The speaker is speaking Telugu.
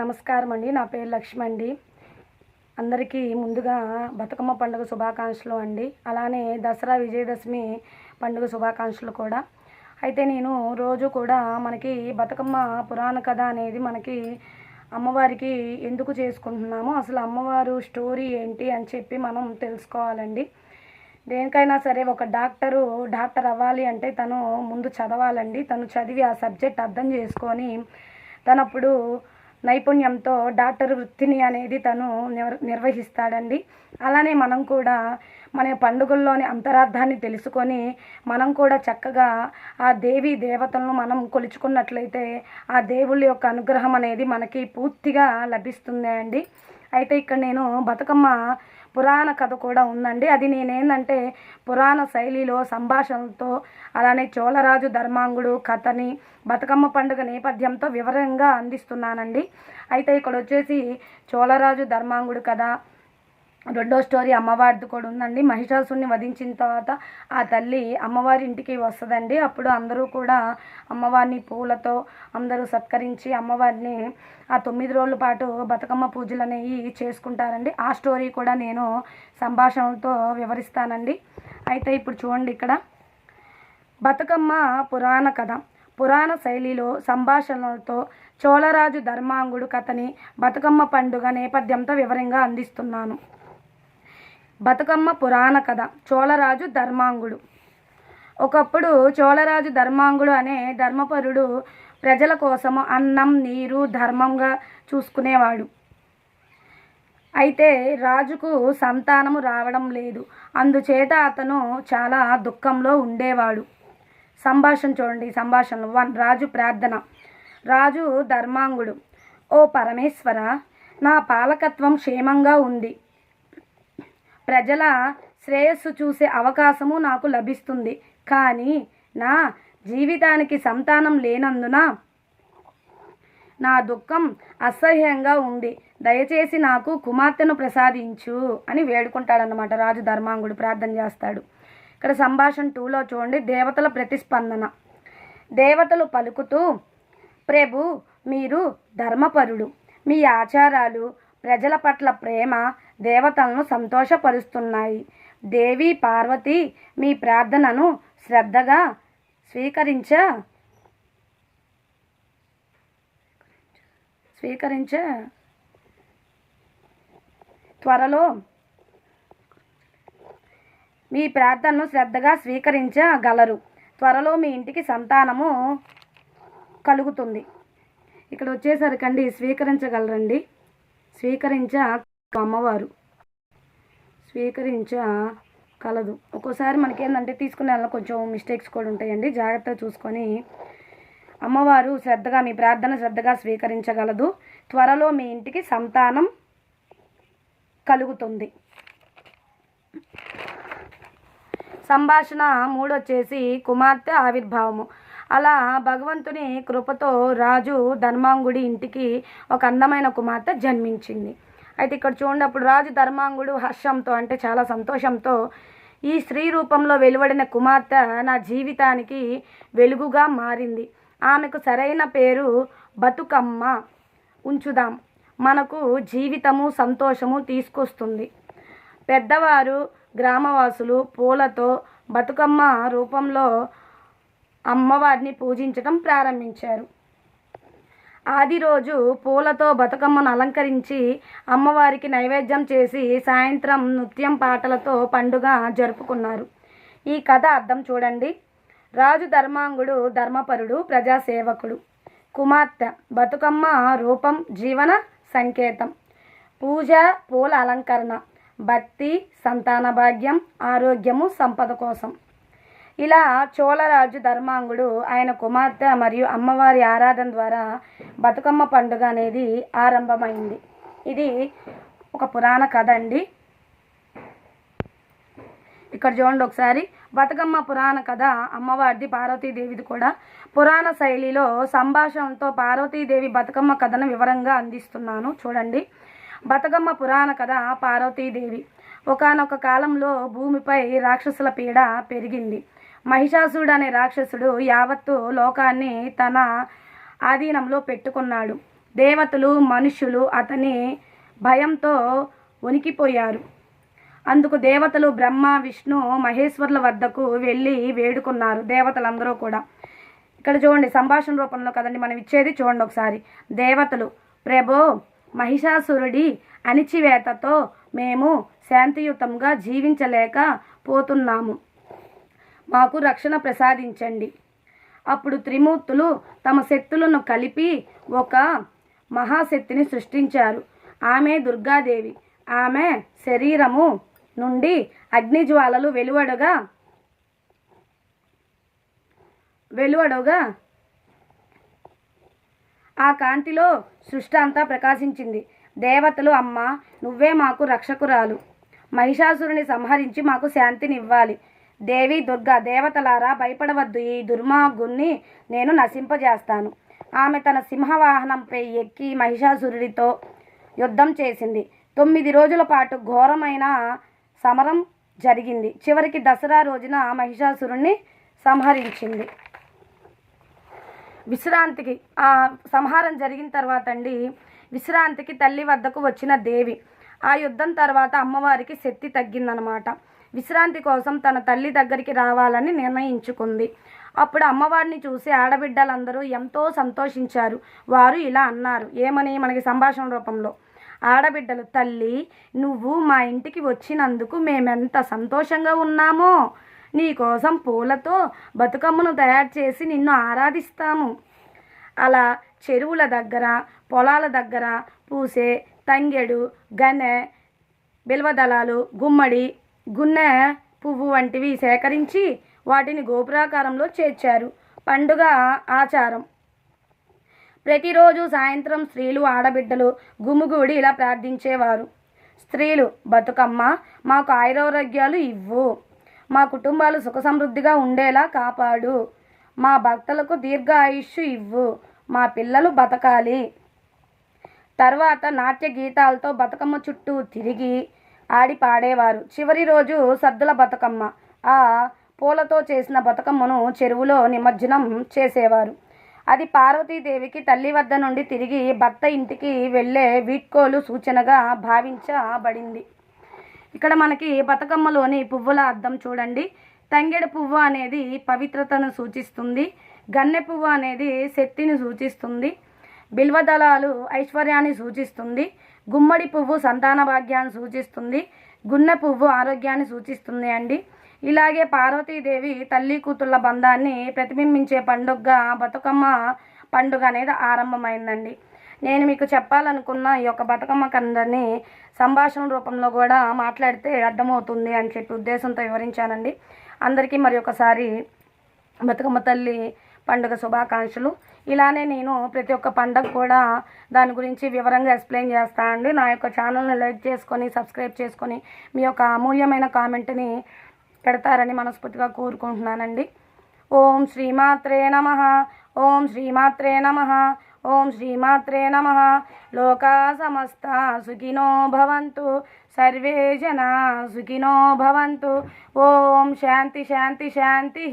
నమస్కారం అండి నా పేరు లక్ష్మి అండి అందరికీ ముందుగా బతుకమ్మ పండుగ శుభాకాంక్షలు అండి. అలానే దసరా విజయదశమి పండుగ శుభాకాంక్షలు కూడా. అయితే నేను రోజు కూడా మనకి బతుకమ్మ పురాణ కథ అనేది మనకి అమ్మవారికి ఎందుకు చేసుకుంటున్నాము అసలు అమ్మవారు స్టోరీ ఏంటి అని చెప్పి మనం తెలుసుకోవాలండి. దేనికైనా సరే ఒక డాక్టరు డాక్టర్ అవ్వాలి అంటే తను ముందు చదవాలండి. తను చదివి ఆ సబ్జెక్ట్ అర్థం చేసుకొని తనప్పుడు నైపుణ్యంతో డాక్టర్ వృత్తిని అనేది తను నిర్వహిస్తాడండి. అలానే మనం కూడా మన పండుగల్లోని అంతరార్థాన్ని తెలుసుకొని మనం కూడా చక్కగా ఆ దేవి దేవతలను మనం కొలుచుకున్నట్లయితే ఆ దేవుళ్ళ యొక్క అనుగ్రహం అనేది మనకి పూర్తిగా లభిస్తుంది అండి అయితే ఇక్కడ నేను బతుకమ్మ పురాణ కథ కూడా ఉందండి. అది నేనేందంటే పురాణ శైలిలో సంభాషణలతో అలానే చోళరాజు ధర్మాంగుడు కథని బతుకమ్మ పండుగ నేపథ్యంతో వివరంగా అందిస్తున్నానండి. అయితే ఇక్కడ వచ్చేసి చోళరాజు ధర్మాంగుడు కథ రెండో స్టోరీ అమ్మవారిది కూడా ఉందండి. మహిషాసుని వధించిన తర్వాత ఆ తల్లి అమ్మవారి ఇంటికి వస్తుందండి. అప్పుడు అందరూ కూడా అమ్మవారిని పూలతో అందరూ సత్కరించి అమ్మవారిని ఆ తొమ్మిది రోజుల పాటు బతుకమ్మ పూజలు అనేవి చేసుకుంటారండి. ఆ స్టోరీ కూడా నేను సంభాషణలతో వివరిస్తానండి. అయితే ఇప్పుడు చూడండి ఇక్కడ. బతుకమ్మ పురాణ కథ. పురాణ శైలిలో సంభాషణలతో చోళరాజు ధర్మాంగుడు కథని బతుకమ్మ పండుగ నేపథ్యంతో వివరంగా అందిస్తున్నాను. బతుకమ్మ పురాణ కథ చోళరాజు ధర్మాంగుడు. ఒకప్పుడు చోళరాజు ధర్మాంగుడు అనే ధర్మపరుడు ప్రజల కోసము అన్నం నీరు ధర్మంగా చూసుకునేవాడు. అయితే రాజుకు సంతానము రావడం లేదు. అందుచేత అతను చాలా దుఃఖంలో ఉండేవాడు. సంభాషణ చూడండి సంభాషణ వన్ రాజు ప్రార్థన. రాజు ధర్మాంగుడు. ఓ పరమేశ్వర నా పాలకత్వం క్షేమంగా ఉంది. ప్రజల శ్రేయస్సు చూసే అవకాశము నాకు లభిస్తుంది. కానీ నా జీవితానికి సంతానం లేనందున నా దుఃఖం అసహ్యంగా ఉంది. దయచేసి నాకు కుమార్తెను ప్రసాదించు అని వేడుకుంటాడనమాట రాజు ధర్మాంగుడు ప్రార్థన చేస్తాడు. ఇక్కడ సంభాషణ టూలో చూడండి. దేవతల ప్రతిస్పందన. దేవతలు పలుకుతూ ప్రభు మీరు ధర్మపరుడు. మీ ఆచారాలు ప్రజల పట్ల ప్రేమ దేవతలను సంతోషపరుస్తున్నాయి. దేవి పార్వతి మీ ప్రార్థనను శ్రద్ధగా స్వీకరించ స్వీకరించ. త్వరలో మీ ప్రార్థనను శ్రద్ధగా స్వీకరించగలరు. త్వరలో మీ ఇంటికి సంతానము కలుగుతుంది. ఇక్కడ వచ్చేసరికండి స్వీకరించగలరండి. స్వీకరించ అమ్మవారు స్వీకరించ కలదు. ఒక్కోసారి మనకేందంటే తీసుకునే వాళ్ళ కొంచెం మిస్టేక్స్ కూడా ఉంటాయండి. జాగ్రత్తగా చూసుకొని అమ్మవారు శ్రద్ధగా మీ ప్రార్థన శ్రద్ధగా స్వీకరించగలదు. త్వరలో మీ ఇంటికి సంతానం కలుగుతుంది. సంభాషణ మూడొచ్చేసి కుమార్తె ఆవిర్భావము. అలా భగవంతుని కృపతో రాజు ధర్మాంగుడి ఇంటికి ఒక అందమైన కుమార్తె జన్మించింది. అయితే ఇక్కడ చూడండి అప్పుడు రాజు ధర్మాంగుడు హర్షంతో అంటే చాలా సంతోషంతో ఈ స్త్రీ రూపంలో వెలువడిన కుమార్తె నా జీవితానికి వెలుగుగా మారింది. ఆమెకు సరైన పేరు బతుకమ్మ. ఉంచుదాం. మనకు జీవితము సంతోషము తీసుకొస్తుంది. పెద్దవారు గ్రామవాసులు పూలతో బతుకమ్మ రూపంలో అమ్మవారిని పూజించడం ప్రారంభించారు. ఆది రోజు పూలతో బతుకమ్మను అలంకరించి అమ్మవారికి నైవేద్యం చేసి సాయంత్రం నృత్యం పాటలతో పండుగ జరుపుకున్నారు. ఈ కథ అర్థం చూడండి. రాజు ధర్మాంగుడు ధర్మపరుడు ప్రజాసేవకుడు. కుమార్తె బతుకమ్మ రూపం జీవన సంకేతం. పూజ పూల అలంకరణ. భక్తి సంతాన భాగ్యం ఆరోగ్యము సంపద కోసం. ఇలా చోళరాజు ధర్మాంగుడు ఆయన కుమార్తె మరియు అమ్మవారి ఆరాధన ద్వారా బతుకమ్మ పండుగ అనేది ఆరంభమైంది. ఇది ఒక పురాణ కథ అండి. ఇక్కడ చూడండి ఒకసారి. బతుకమ్మ పురాణ కథ అమ్మవారిది పార్వతీదేవిది కూడా పురాణ శైలిలో సంభాషణతో పార్వతీదేవి బతుకమ్మ కథను వివరంగా అందిస్తున్నాను. చూడండి. బతుకమ్మ పురాణ కథ పార్వతీదేవి. ఒకానొక కాలంలో భూమిపై రాక్షసుల పీడ పెరిగింది. మహిషాసుడు అనే రాక్షసుడు యావత్తు లోకాన్ని తన ఆధీనంలో పెట్టుకున్నాడు. దేవతలు మనుషులు అతని భయంతో వణికిపోయారు. అందుకు దేవతలు బ్రహ్మ విష్ణు మహేశ్వరుల వద్దకు వెళ్ళి వేడుకున్నారు దేవతలందరూ కూడా. ఇక్కడ చూడండి సంభాషణ రూపంలో కదండి మనం ఇచ్చేది చూడండి ఒకసారి. దేవతలు ప్రభో మహిషాసురుడి అణిచివేతతో మేము శాంతియుతంగా జీవించలేక పోతున్నాము. మాకు రక్షణ ప్రసాదించండి. అప్పుడు త్రిమూర్తులు తమ శక్తులను కలిపి ఒక మహాశక్తిని సృష్టించారు. ఆమె దుర్గాదేవి. ఆమె శరీరము నుండి అగ్నిజ్వాలలు వెలువడగా వెలువడగా ఆ కాంతిలో సృష్టి అంతా ప్రకాశించింది. దేవతలు అమ్మ నువ్వే మాకు రక్షకురాలు. మహిషాసురుని సంహరించి మాకు శాంతినివ్వాలి. దేవి దుర్గా దేవతలారా భయపడవద్దు. ఈ దుర్మార్గుణ్ణి నేను నశింపజేస్తాను. ఆమె తన సింహవాహనంపై ఎక్కి మహిషాసురుడితో యుద్ధం చేసింది. తొమ్మిది రోజుల పాటు ఘోరమైన సమరం జరిగింది. చివరికి దసరా రోజున మహిషాసురుణ్ణి సంహరించింది. విశ్రాంతికి ఆ సంహారం జరిగిన తర్వాత అండి విశ్రాంతికి తల్లి వద్దకు వచ్చిన దేవి ఆ యుద్ధం తర్వాత అమ్మవారికి శక్తి తగ్గిందనమాట. విశ్రాంతి కోసం తన తల్లి దగ్గరికి రావాలని నిర్ణయించుకుంది. అప్పుడు అమ్మవారిని చూసి ఆడబిడ్డలందరూ ఎంతో సంతోషించారు. వారు ఇలా అన్నారు ఏమని మనకి సంభాషణ రూపంలో? ఆడబిడ్డలు తల్లి నువ్వు మా ఇంటికి వచ్చినందుకు మేమెంత సంతోషంగా ఉన్నామో నీకోసం పూలతో బతుకమ్మను తయారు చేసి నిన్ను ఆరాధిస్తాము అలా చెరువుల దగ్గర పొలాల దగ్గర పూసే తంగెడు గనె బిల్వదళాలు గుమ్మడి గున్నె పువ్వు వంటివి సేకరించి వాటిని గోపురాకారంలో చేర్చారు. పండుగ ఆచారం. ప్రతిరోజు సాయంత్రం స్త్రీలు ఆడబిడ్డలు గుమిగూడి ఇలా ప్రార్థించేవారు. స్త్రీలు బతుకమ్మ మాకు ఆయురారోగ్యాలు ఇవ్వు. మా కుటుంబాలు సుఖ సమృద్ధిగా ఉండేలా కాపాడు. మా భక్తులకు దీర్ఘ ఆయుష్ ఇవ్వు. మా పిల్లలు బతకాలి. తర్వాత నాట్య గీతాలతో బతుకమ్మ చుట్టూ తిరిగి ఆడి పాడేవారు. చివరి రోజు సద్దుల బతుకమ్మ. ఆ పూలతో చేసిన బతుకమ్మను చెరువులో నిమజ్జనం చేసేవారు. అది పార్వతీదేవికి తల్లి వద్ద నుండి తిరిగి భర్త ఇంటికి వెళ్ళే వీడ్కోలు సూచనగా భావించబడింది. ఇక్కడ మనకి బతుకమ్మలోని పువ్వుల అర్థం చూడండి. తంగెడు పువ్వు అనేది పవిత్రతను సూచిస్తుంది. గన్నె పువ్వు అనేది శక్తిని సూచిస్తుంది. బిల్వదళాలు ఐశ్వర్యాన్ని సూచిస్తుంది. గుమ్మడి పువ్వు సంతాన భాగ్యాన్ని సూచిస్తుంది. గున్నె పువ్వు ఆరోగ్యాన్ని సూచిస్తుంది అండి. ఇలాగే పార్వతీదేవి తల్లి కూతుళ్ళ బంధాన్ని ప్రతిబింబించే పండుగగా బతుకమ్మ పండుగ అనేది ఆరంభమైందండి. నేను మీకు చెప్పాలనుకున్న ఈ యొక్క బతుకమ్మ కందని సంభాషణ రూపంలో కూడా మాట్లాడితే అర్థమవుతుంది అని చెప్పి ఉద్దేశంతో వివరించానండి. అందరికీ మరి ఒకసారి బతుకమ్మ తల్లి పండుగ శుభాకాంక్షలు. ఇలానే నేను ప్రతి ఒక్క పండగ కూడా దాని గురించి వివరంగా ఎక్స్ప్లెయిన్ చేస్తానండి నా యొక్క ఛానల్ని లైక్ చేసుకొని సబ్స్క్రైబ్ చేసుకొని మీ యొక్క అమూల్యమైన కామెంట్ని పెడతారని మనస్ఫూర్తిగా కోరుకుంటున్నానండి. ఓం శ్రీమాత్రే నమ. ఓం శ్రీమాత్రే నమ. ఓం శ్రీమాత్రే నమ లోకా సమస్త సుఖినో భవంతు సర్వే జనా సుఖినో భవంతు ఓం శాంతి శాంతి శాంతి